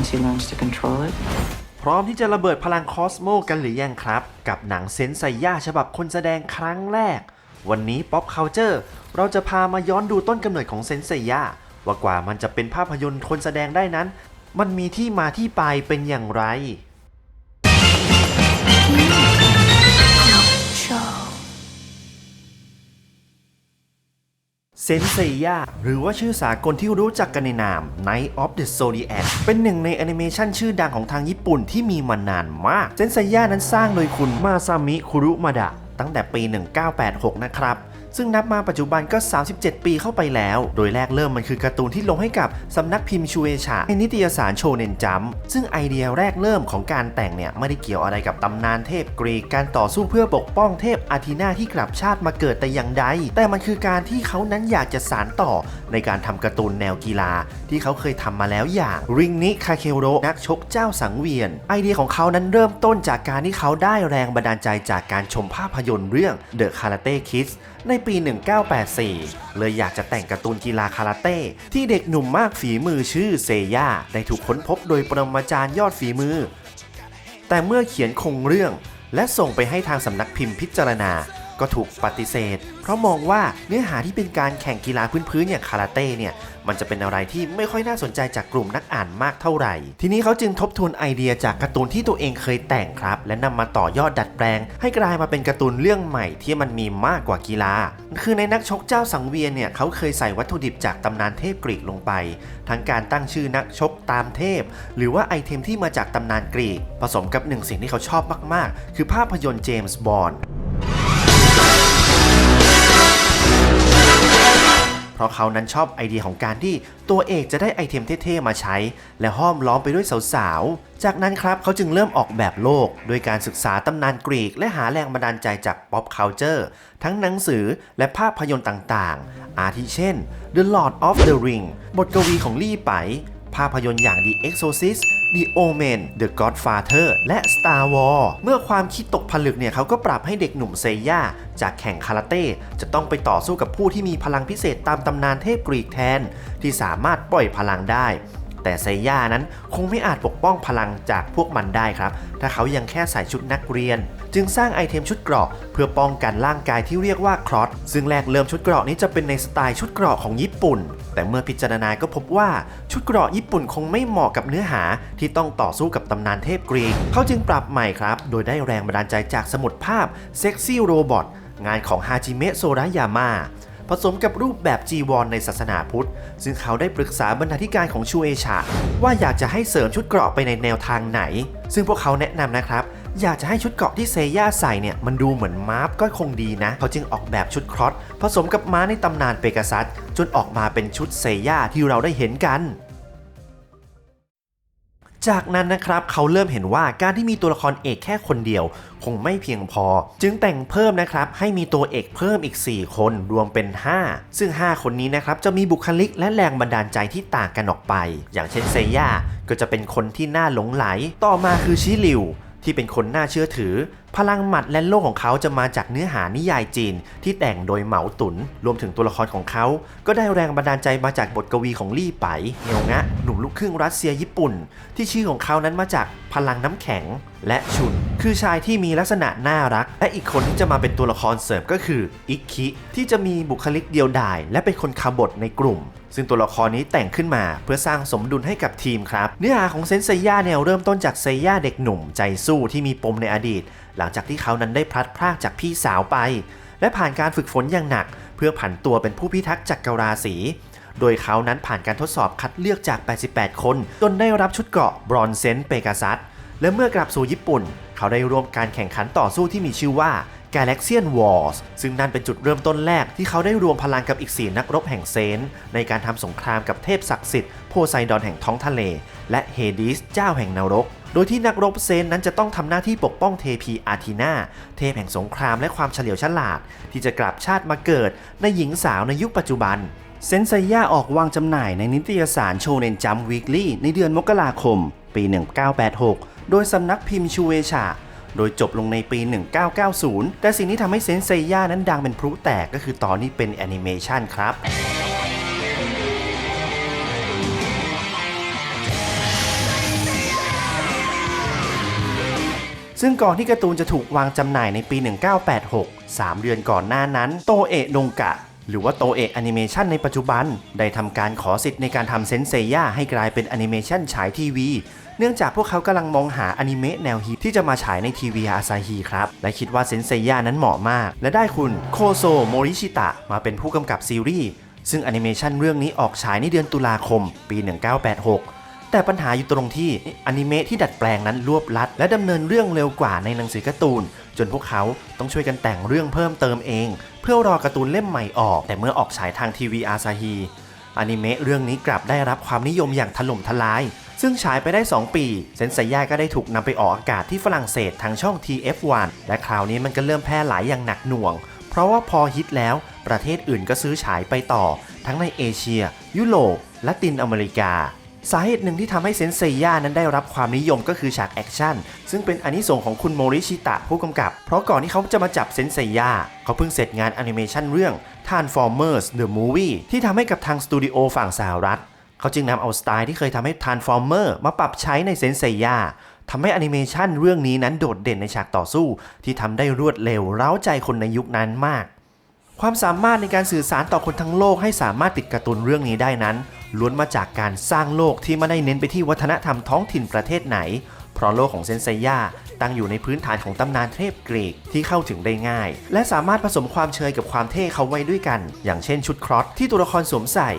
once he learns to control it. พร้อมที่จะระเบิดพลังคอสโมกันหรือยังครับ กับหนังเซนไซย่าฉบับคนแสดงครั้งแรก วันนี้ Pop Culture เราจะพามาย้อนดูต้นกำเนิดของเซนไซย่าว่ากว่ามันจะเป็นภาพยนตร์คนแสดงได้นั้น มันมีที่มาที่ไปเป็นอย่างไร ซนเซียหรือว่าชื่อสากลที่รู้จักกันในนาม Night of the Zodiac เป็นหนึ่งในแอนิเมชันชื่อดังของทางญี่ปุ่นที่มีมานานมาก เซนเซียนั้นสร้างโดยคุณมาซามิคุรุมาดะตั้งแต่ปี 1986 นะครับ ซึ่งนับมาปัจจุบันก็ 37 ปีเข้าไปแล้ว โดยแรกเริ่มมันคือการ์ตูนที่ลงให้กับสำนักพิมพ์ชูเอชะในนิตยสารโชเนนจัมซึ่งไอเดียแรกเริ่มของการแต่งเนี่ยไม่ได้เกี่ยวอะไรกับตำนานเทพกรีกการต่อสู้เพื่อปกป้องเทพอาทีนาที่กลับชาติมาเกิดแต่อย่างใด แต่มันคือการที่เขานั้นอยากจะสานต่อในการทำการ์ตูนแนวกีฬา ที่เขาเคยทำมาแล้วอย่างริงนิคาเคโรนักชกเจ้าสังเวียน ไอเดียของเขานั้นเริ่มต้นจากการที่เขาได้แรงบันดาลใจจากการชมภาพยนตร์เรื่อง The Karate Kids ในปี 1984 เลยอยากจะแต่งการ์ตูนกีฬาคาราเต้ ที่เด็กหนุ่มมากฝีมือชื่อเซย่าได้ถูกค้นพบโดยปรมาจารย์ยอดฝีมือ แต่เมื่อเขียนโครงเรื่อง และส่งไปให้ทางสำนักพิมพ์พิจารณา ก็ถูกปฏิเสธ เพราะมองว่าเนื้อหาที่เป็นการแข่งกีฬาพื้นๆอย่างคาราเต้เนี่ยมันจะเป็นอะไรที่ไม่ค่อยน่าสนใจจากกลุ่มนักอ่านมากเท่าไหร่ ทีนี้เขาจึงทบทวนไอเดียจากการ์ตูนที่ตัวเองเคยแต่งครับ และนำมาต่อยอดดัดแปลง ให้กลายมาเป็นการ์ตูนเรื่องใหม่ที่มันมีมากกว่ากีฬา คือในนักชกเจ้าสังเวียนเนี่ยเขาเคยใส่วัตถุดิบจากตำนานเทพกรีกลงไป ทั้งการตั้งชื่อนักชกตามเทพ หรือว่าไอเทมที่มาจากตำนานกรีก ผสมกับหนึ่งสิ่งที่เขาชอบมากๆ คือภาพยนตร์เจมส์บอนด์ ราะเขานั้นชอบไอเดียของการที่ตัวเอกจะได้ไอเทมเท่ๆมาใช้ และห้อมล้อมไปด้วยสาวๆ จากนั้นครับเขาจึงเริ่มออกแบบโลก โดยการศึกษาตำนานกรีก และหาแรงบันดาลใจจาก pop culture ทั้งหนังสือและภาพยนตร์ต่างๆ อาทิเช่น The Lord of the Ring บทกวีของลี่ไป ภาพยนตร์อย่าง The Exorcist The Omen The Godfather และ Star Wars เมื่อความคิดตกผลึกเนี่ยเขาก็ปรับให้เด็กหนุ่มเซย่าจากแข่งคาราเต้จะต้องไปต่อสู้กับผู้ที่มีพลังพิเศษตามตำนานเทพกรีกแทน ที่สามารถปล่อยพลังได้ แต่เซย่านั้นคงไม่อาจปกป้องพลังจากพวกมันได้ครับ ถ้าเขายังแค่ใส่ชุดนักเรียน จึงสร้างไอเทมชุดเกราะ เพื่อป้องกันร่างกายที่เรียกว่าครอสซึ่งแรกเริ่มชุดเกราะนี้จะเป็นในสไตล์ชุดเกราะของญี่ปุ่น แต่เมื่อพิจารณาก็พบว่าชุดเกราะญี่ปุ่นคงไม่เหมาะกับเนื้อหาที่ต้องต่อสู้กับตำนานเทพกรีกเขาจึงปรับใหม่ครับ โดยได้แรงบันดาลใจจากสมุดภาพเซ็กซี่โรบอทงานของฮาจิเมะโซรายาม่า ผสมกับรูปแบบจีวรในศาสนาพุทธ ซึ่งเขาได้ปรึกษาบรรณาธิการของชูเอชา ว่าอยากจะให้เสริมชุดเกราะไปในแนวทางไหน ซึ่งพวกเขาแนะนำนะครับ อยากจะให้ชุดเกราะที่เซย่าใส่เนี่ยมันดูเหมือนม้าก็คงดีนะ เขาจึงออกแบบชุดครอสผสมกับม้าในตำนานเปกัสซัสจนออกมาเป็นชุดเซย่าที่เราได้เห็นกัน จากนั้นนะครับเขาเริ่มเห็นว่าการที่มีตัวละครเอกแค่คนเดียว คงไม่เพียงพอ จึงแต่งเพิ่มนะครับให้มีตัวเอกเพิ่มอีก 4 คนรวมเป็น 5 ซึ่ง 5 คนนี้นะครับจะมีบุคลิกและแรงบันดาลใจที่ต่างกันออกไป อย่างเช่นเซย่าก็จะเป็นคนที่น่าหลงไหล ต่อมาคือชิลิวที่เป็นคนน่าเชื่อถือ พลังหมัดและโลกของเขาจะมาจากเนื้อหานิยายจีน ที่แต่งโดยเหมาตุน รวมถึงตัวละครของเขา ก็ได้แรงบันดาลใจมาจากบทกวีของลี่ไปเนียวงะ หนุ่มลูกครึ่งรัสเซียญี่ปุ่น ที่ชื่อของเขานั้นมาจากพลังน้ำแข็งและชุน คือชายที่มีลักษณะน่ารัก และอีกคนที่จะมาเป็นตัวละครเสริมก็คืออิกคิที่จะมีบุคลิกเดียวดาย และเป็นคนขบฏในกลุ่ม ซึ่งตัวละครนี้แต่งขึ้นมาเพื่อสร้างสมดุลให้กับทีมครับ เนื้อหาของเซนเซย่าเนี่ยเริ่มต้นจากเซย่าเด็กหนุ่มใจสู้ที่มีปมในอดีตหลังจากที่เขานั้นได้พลัดพรากจากพี่สาวไป และผ่านการฝึกฝนอย่างหนัก เพื่อผันตัวเป็นผู้พิทักษ์จักรราศีโดยเขานั้นผ่านการทดสอบคัดเลือกจาก 88 คน จนได้รับชุดเกราะบรอนเซนเปกาซัสและเมื่อกลับสู่ญี่ปุ่น เขาได้ร่วมการแข่งขันต่อสู้ที่มีชื่อว่า Galaxian Wars ซึ่งนั่นเป็นจุดเริ่มต้นแรกที่เขาได้รวมพลังกับอีกสี่นักรบแห่งเซนต์ในการทำสงครามกับเทพศักดิ์สิทธิ์โพไซดอนแห่งท้องทะเล และเฮดิสเจ้าแห่งนรก โดยที่นักรบเซนต์นั้นจะต้องทำหน้าที่ปกป้องเทพีอาทีนาเทพแห่งสงครามและความเฉลียวฉลาด ที่จะกลับชาติมาเกิดในหญิงสาวในยุคปัจจุบันเซนไซย่าออกวางจำหน่ายในนิตยสารโชเนนจัมวีคลี่ในเดือนมกราคม ปี 1986 โดยสำนักพิมพ์ชูเอชา โดยจบลงในปี 1990 แต่สิ่งที่ทำให้เซนเซย่านั้นดังเป็นพลุแตกก็คือตอนนี้เป็นแอนิเมชันครับซึ่งก่อนที่การ์ตูนจะถูกวางจำหน่ายในปี 1986 3 เดือนก่อนหน้านั้น โตเอะดงกะ หรือว่าโตเอะแอนิเมชันในปัจจุบัน ได้ทำการขอสิทธิ์ในการทำเซนเซย่าให้กลายเป็นแอนิเมชันฉายทีวี เนื่องจากพวกเขากำลังมองหาอนิเมะแนวฮิตที่จะมาฉายในทีวีอาซาฮีครับ และคิดว่าเซนเซย่านั้นเหมาะมาก และได้คุณโคโซโมริชิตะมาเป็นผู้กำกับซีรีส์ซึ่งแอนิเมชันเรื่องนี้ออกฉายในเดือนตุลาคม ปี 1986 แต่ปัญหาอยู่ตรงที่อนิเมะที่ดัดแปลงนั้นรวบลัด และดำเนินเรื่องเร็วกว่าในหนังสือการ์ตูน จนพวกเขาต้องช่วยกันแต่งเรื่องเพิ่มเติมเอง เพื่อรอการ์ตูนเล่มใหม่ออก แต่เมื่อออกฉายทางทีวีอาซาฮีอนิเมะเรื่องนี้กลับได้รับความนิยมอย่างถล่มทลาย ซึ่งฉายไปได้ 2 ปี เซนไซย่าก็ได้ถูกนำไปออกอากาศที่ฝรั่งเศสทางช่อง TF1 และคราวนี้มันก็เริ่มแพร่หลายอย่างหนักหน่วง เพราะว่าพอฮิตแล้ว ประเทศอื่นก็ซื้อฉายไปต่อ ทั้งในเอเชีย ยุโรปและตินอเมริกา สาเหตุหนึ่งที่ทำให้เซนเซย่านั้นได้รับความนิยมก็คือฉากแอคชั่น ซึ่งเป็นอนิสงของคุณโมริชิตะผู้กำกับ เพราะก่อนที่เขาจะมาจับเซนเซย่าเขาเพิ่งเสร็จงานแอนิเมชันเรื่อง Transformers The Movie ที่ทำให้กับทางสตูดิโอฝั่งสหรัฐ เขาจึงนำเอาสไตล์ที่เคยทำให้ Transformer มาปรับใช้ในเซนเซย่าทำให้แอนิเมชันเรื่องนี้นั้นโดดเด่นในฉากต่อสู้ ที่ทำได้รวดเร็วเร้าใจคนในยุคนั้นมาก ความสามารถในการสื่อสารต่อคนทั้งโลกให้สามารถติดการ์ตูนเรื่องนี้ได้นั้น ล้วนมาจากการสร้างโลกที่ไม่ได้เน้นไปที่วัฒนธรรมท้องถิ่นประเทศไหน เพราะโลกของเซนไซย่าตั้งอยู่ในพื้นฐานของตำนานเทพกรีกที่เข้าถึงได้ง่าย และสามารถผสมความเชยกับความเท่เข้าไว้ด้วยกัน อย่างเช่นชุดครอสที่ตัวละครสวมใส่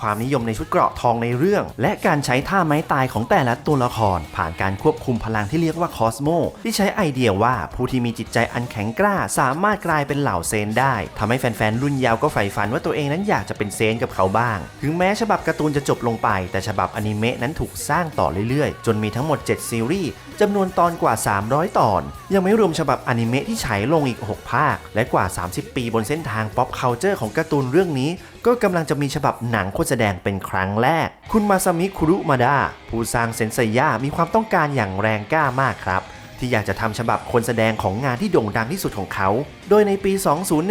ความนิยมในชุดเกราะทองในเรื่อง และการใช้ท่าไม้ตายของแต่ละตัวละคร ผ่านการควบคุมพลังที่เรียกว่าคอสโมที่ใช้ไอเดียว่าผู้ที่มีจิตใจอันแข็งกล้า สามารถกลายเป็นเหล่าเซนได้ทำให้แฟนๆรุ่นยาวก็ใฝ่ฝันว่าตัวเองนั้นอยากจะเป็นเซนกับเขาบ้าง ถึงแม้ฉบับการ์ตูนจะจบลงไป แต่ฉบับอนิเมะนั้นถูกสร้างต่อเรื่อยๆ จนมีทั้งหมด 7 ซีรีส์จำนวนตอนกว่า 300 ตอน ยังไม่รวมฉบับอนิเมะที่ฉายลงอีก 6 ภาค และกว่า 30 ปีบนเส้นทางป๊อปเคาเจอร์ของการ์ตูนเรื่องนี้ก็กำลังจะมีฉบับหนังโฆษแดงเป็นครั้งแรก คุณมาซามิคุรุมาดาผู้สร้างเซนเซย่ามีความต้องการอย่างแรงกล้ามากครับที่อยากจะทำฉบับคนแสดงของงานที่โด่งดังที่สุดของเขา โดยในปี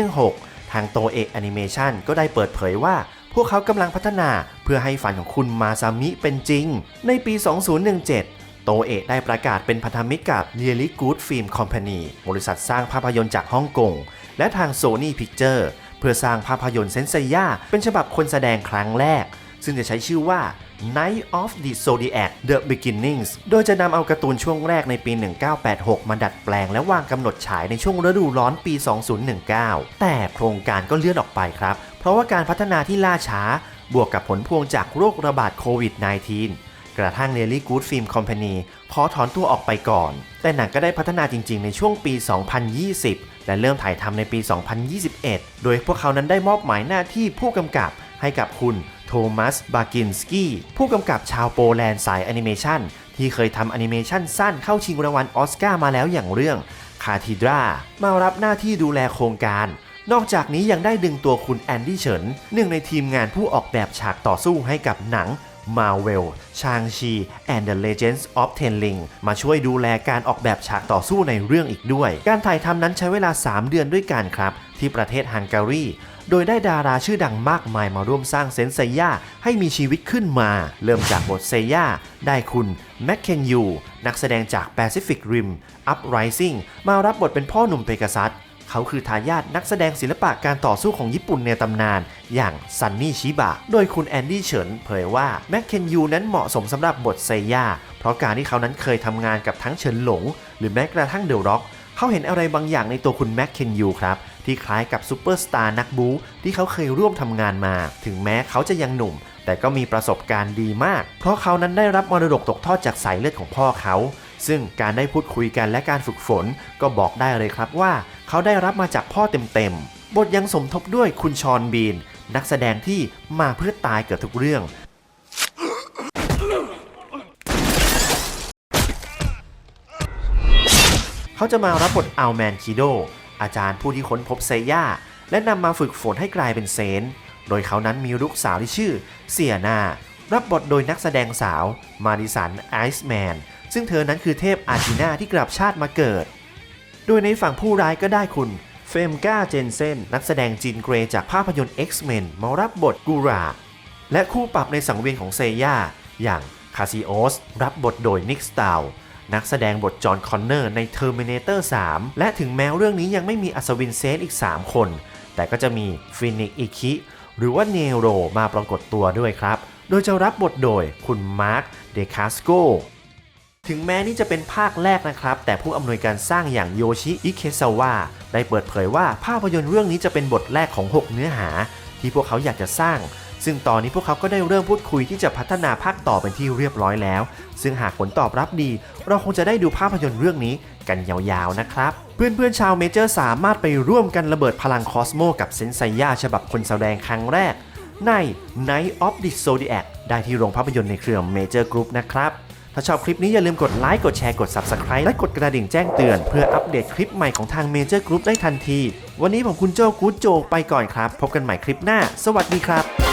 2016 ทางโตเอะแอนิเมชันก็ได้เปิดเผยว่า พวกเขากำลังพัฒนาเพื่อให้ฝันของคุณมาซามิเป็นจริง ในปี 2017 โตเอะได้ประกาศเป็นพันธมิตรกับ Really Good Film Company บริษัทสร้างภาพยนตร์จากฮ่องกง และทาง Sony Picture เพื่อสร้างภาพยนตร์เซนเซย่าเป็นฉบับคนแสดงครั้งแรก ซึ่งจะใช้ชื่อว่า Night of the Zodiac The Beginnings โดยจะนำเอาการ์ตูนช่วงแรกในปี 1986 มาดัดแปลงและวางกำหนดฉายในช่วงฤดูร้อนปี 2019 แต่โครงการก็เลื่อนออกไปครับ เพราะว่าการพัฒนาที่ล่าช้า บวกกับผลพวงจากโรคระบาดโควิด -19 กระทั่ง n e l l y Good Film Company ขอถอนตัวออกไปก่อน แต่หนังก็ได้พัฒนาจริง ๆ ในช่วงปี 2020 และเริ่มถ่ายทำในปี 2021 โดยพวกเขานั้นได้มอบหมายหน้าที่ผู้กำกับให้กับคุณโทมัส บากินสกี้ผู้กำกับชาวโปแลนด์สายแอนิเมชันที่เคยทำแอนิเมชันสั้นเข้าชิงรางวัลออสการ์มาแล้วอย่างเรื่องคาทิดรามารับหน้าที่ดูแลโครงการ นอกจากนี้ยังได้ดึงตัวคุณแอนดี้เฉินหนึ่งในทีมงานผู้ออกแบบฉากต่อสู้ให้กับหนัง Marvel Shang-Chi and the Legends of Ten Ring มาช่วยดูแลการออกแบบฉากต่อสู้ในเรื่องอีกด้วย การถ่ายทำนั้นใช้เวลา 3 เดือนด้วยกันครับ ที่ประเทศฮังการีโดยได้ดาราชื่อดังมากมายมาร่วมสร้างเซนเซย่าให้มีชีวิตขึ้นมา เริ่มจากบทเซย่าได้คุณแมคเคนยูนักแสดงจาก Pacific Rim Uprising มารับบทเป็นพ่อหนุ่มเปกัซัส เขาคือทายาทนักแสดงศิลปะการต่อสู้ของญี่ปุ่นในตำนาน อย่างซันนี่ชิบะ โดยคุณแอนดี้เฉินเผยว่าแมคเคนยูนั้นเหมาะสมสำหรับบทเซย่า เพราะการที่เขานั้นเคยทำงานกับทั้งเฉินหลง หรือแม้กระทั่งเดอะร็อก เขาเห็นอะไรบางอย่างในตัวคุณแมคเคนยูครับที่คล้ายกับซูเปอร์สตาร์นักบู๊ที่เขาเคยร่วมทำงานมา ถึงแม้เขาจะยังหนุ่ม แต่ก็มีประสบการณ์ดีมาก เพราะเขานั้นได้รับมรดกตกทอดจากสายเลือดของพ่อเขา ซึ่งการได้พูดคุยกันและการฝึกฝนก็บอกได้เลยครับว่า เขาได้รับมาจากพ่อเต็มๆ บทยังสมทบด้วยคุณชอนบีน นักแสดงที่มาเพื่อตายเกือบทุกเรื่อง เขาจะมารับบทอัลแมนคิโด อาจารย์ผู้ที่ค้นพบเซย่า และนำมาฝึกฝนให้กลายเป็นเซนโดยเขานั้นมีลูกสาวที่ชื่อเซียนา รับบทโดยนักแสดงสาวมาริสันไอซ์แมน ซึ่งเธอนั้นคือเทพอาร์ตินาที่กลับชาติมาเกิด โดยในฝั่งผู้ร้ายก็ได้คุณเฟมก้าเจนเซนนักแสดงจีนเกรย์จากภาพยนตร์ X-Men มารับบทกูราและคู่ปรับในสังเวียนของเซย่าอย่างคาซิโอสรับบทโดยนิกสตาวนักแสดงบทจอห์นคอนเนอร์ใน Terminator 3 และถึงแม้เรื่องนี้ยังไม่มีอัศวินเซนอีก 3 คน แต่ก็จะมีฟินิกอิคิหรือว่าเนโรมาปรากฏตัวด้วยครับ โดยจะรับบทโดยคุณมาร์ค เดคาสโก ถึงแม้นี่จะเป็นภาคแรกนะครับ แต่ผู้อำนวยการสร้างอย่างโยชิอิเคซาวะได้เปิดเผยว่าภาพยนตร์เรื่องนี้จะเป็นบทแรกของ 6 เนื้อหา ที่พวกเขาอยากจะสร้าง ซึ่งตอนนี้พวกเขาก็ได้เริ่มพูดคุยที่จะพัฒนาภาคต่อเป็นที่เรียบร้อยแล้ว ซึ่งหากผลตอบรับดี เราคงจะได้ดูภาพยนตร์เรื่องนี้กันยาวๆนะครับ เพื่อนๆชาวเมเจอร์สามารถไปร่วมกันระเบิดพลังคอสโมกับเซนไซย่าฉบับคนแสดงครั้งแรกใน Night of the Zodiac ได้ที่โรงภาพยนตร์ในเครือ Major Group นะครับ ถ้าชอบคลิปนี้อย่าลืมกดไลค์กดแชร์กด Subscribe และกดกระดิ่งแจ้งเตือน เพื่ออัปเดตคลิปใหม่ของทาง Major Group ได้ทันที วันนี้ผมคุณโจ้กู๊ดโจไปก่อนครับ พบกันใหม่คลิปหน้า สวัสดีครับ